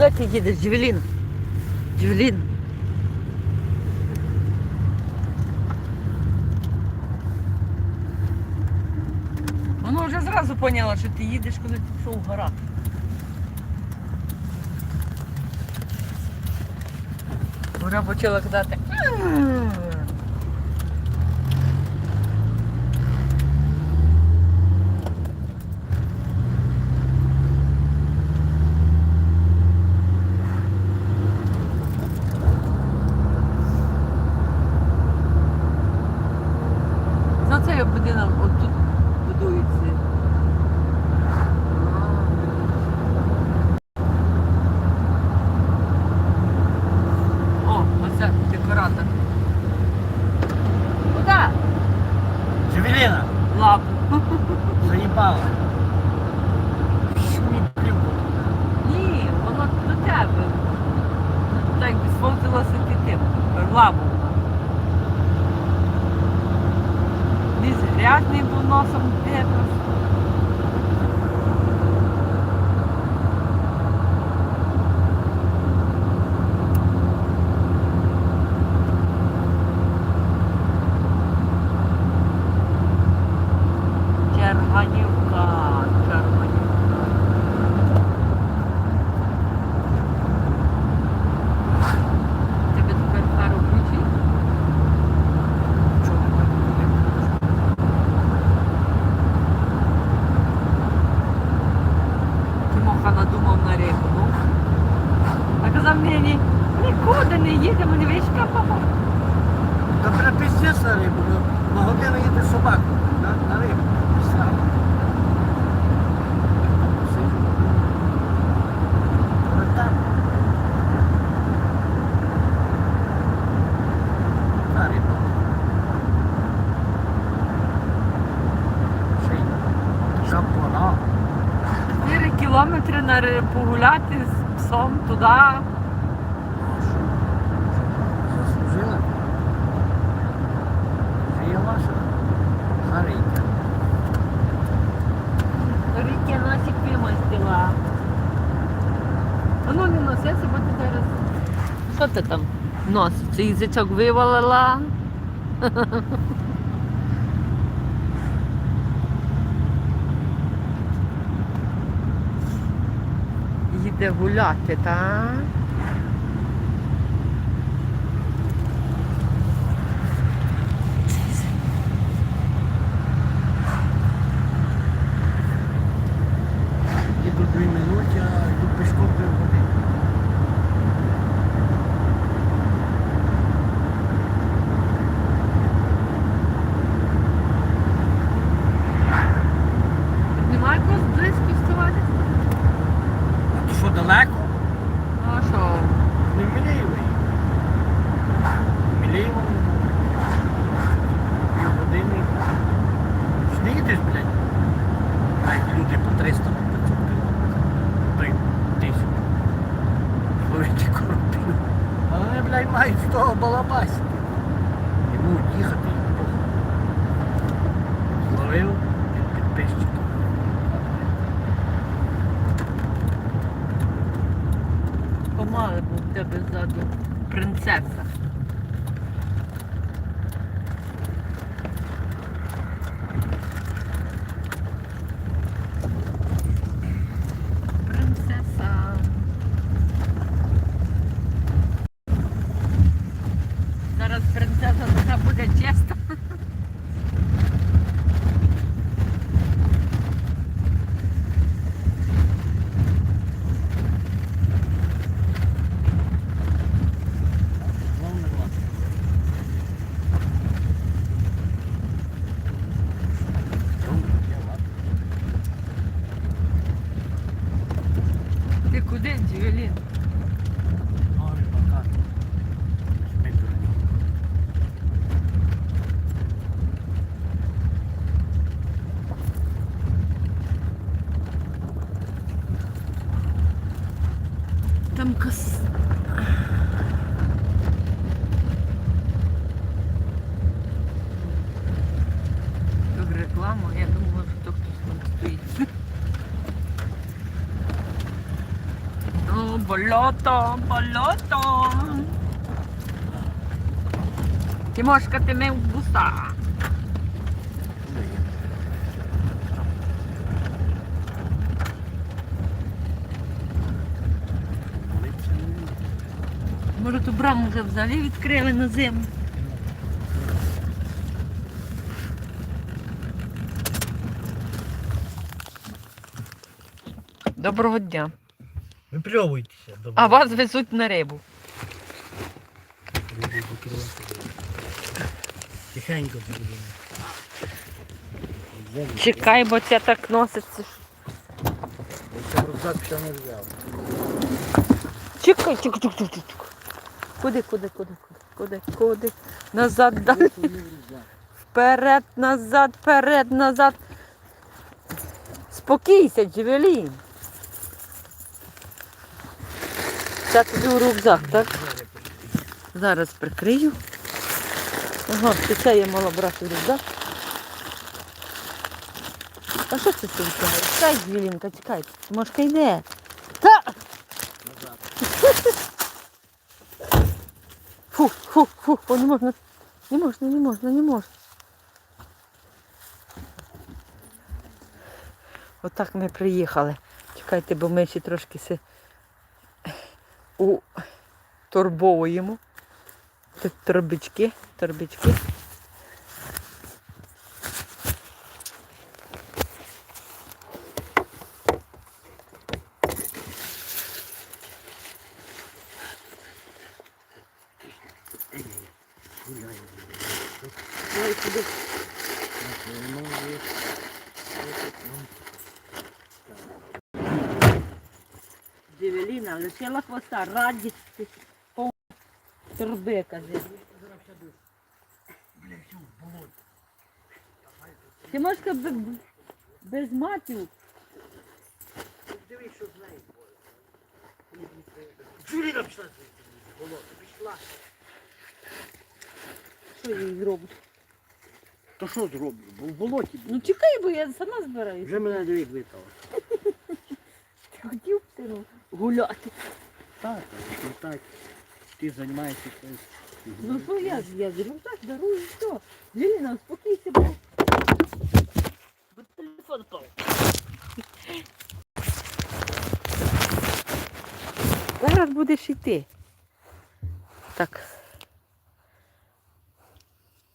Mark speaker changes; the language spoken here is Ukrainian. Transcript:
Speaker 1: Куди ти їдеш, Джевелін? Джевелін. Воно вже зразу поняло, що ти їдеш, коли ти пішов в гора. Вона почала казати.
Speaker 2: Заїбала.
Speaker 1: Ні, воно до тебе. Так би сфотилося ти тим. Лапу. Низ грязний був носом де
Speaker 2: Та бля пиздець на рибу. На годину їде собаку. На, на рибу. Сам. Але там. На рибу. Ще Жапона.
Speaker 1: 4 кілометри на ри- погуляти з псом туди.
Speaker 2: Заслужила? Це є ваша Марійка.
Speaker 1: Ріки вимостила. Воно не носиться, бо ти зараз. Що ти там носиться? Язичок вивалила. Їде гуляти, так?
Speaker 2: Іду дві минути, а йду пішком дві години.
Speaker 1: Немає когось близько вставати?
Speaker 2: А то що далеко?
Speaker 1: Ну а що?
Speaker 2: Не в Мілеєво. Мілеєво. Дві години. Їдеш, блядь? Навіть люди по 300 по 500 кілометрів. То й тисячу. Зловити коробів. А вони, блядь, мають з того балабасити. Будуть їхати і. Зловив від підписчиків.
Speaker 1: Помали був в тебе ззаду. Принцеса. Зараз принцеса така буде честа.
Speaker 2: Головне ладно.
Speaker 1: Ти куди, Джевелін?
Speaker 2: Гори пока. Ми дурні.
Speaker 1: Там. Тут рекламу, я думала, що то хтось там стоїть. О, болото, болото. Тимошка, ти мив буса. Може, ту браму вже взагалі відкрили на зиму. Доброго дня.
Speaker 2: Випльовуйтеся.
Speaker 1: А вас везуть на рибу.
Speaker 2: Тихенько буде.
Speaker 1: Чекай, бо це так носиться.
Speaker 2: Я рюкзак ще не взяв.
Speaker 1: Чекай, чекай, чекай, чекай. Куди, куди, куди, куди, куди, куди? Назад, далі. Вперед, назад, вперед, назад. Спокійся, Джевелін. Це тобі у рюкзак, так? Зараз прикрию. Ага, це я мала брати рюкзак. А що це витягаєш? Чекай, Джевелінка, чекай. Мошка йде. Та!
Speaker 2: Назад.
Speaker 1: Фу, фу, фу, о, не можна. Не можна, не можна, не можна. Отак ми приїхали. Чекайте, бо ми ще трошки се торбовуємо. Тут торбички, торбички. Ой, куди? Джевеліна лишила хвоста, радість пов торби, каже. Тимошка без, без матів.
Speaker 2: Дивись, що з нею. Джуліна пішла звідси. Болото, пішла.
Speaker 1: Що їй зроблю?
Speaker 2: То що зроблю? Бо в болоті був.
Speaker 1: Ну чекай, бо я сама збираюся.
Speaker 2: Вже мене дві витало.
Speaker 1: Ти хотів сину гуляти.
Speaker 2: Так, ну так. Ти займаєшся цим.
Speaker 1: Ну що я, я з рюкзак дарую все. Ліліна, успокійся, бо... Бо телефон впав. Зараз будеш йти. Так,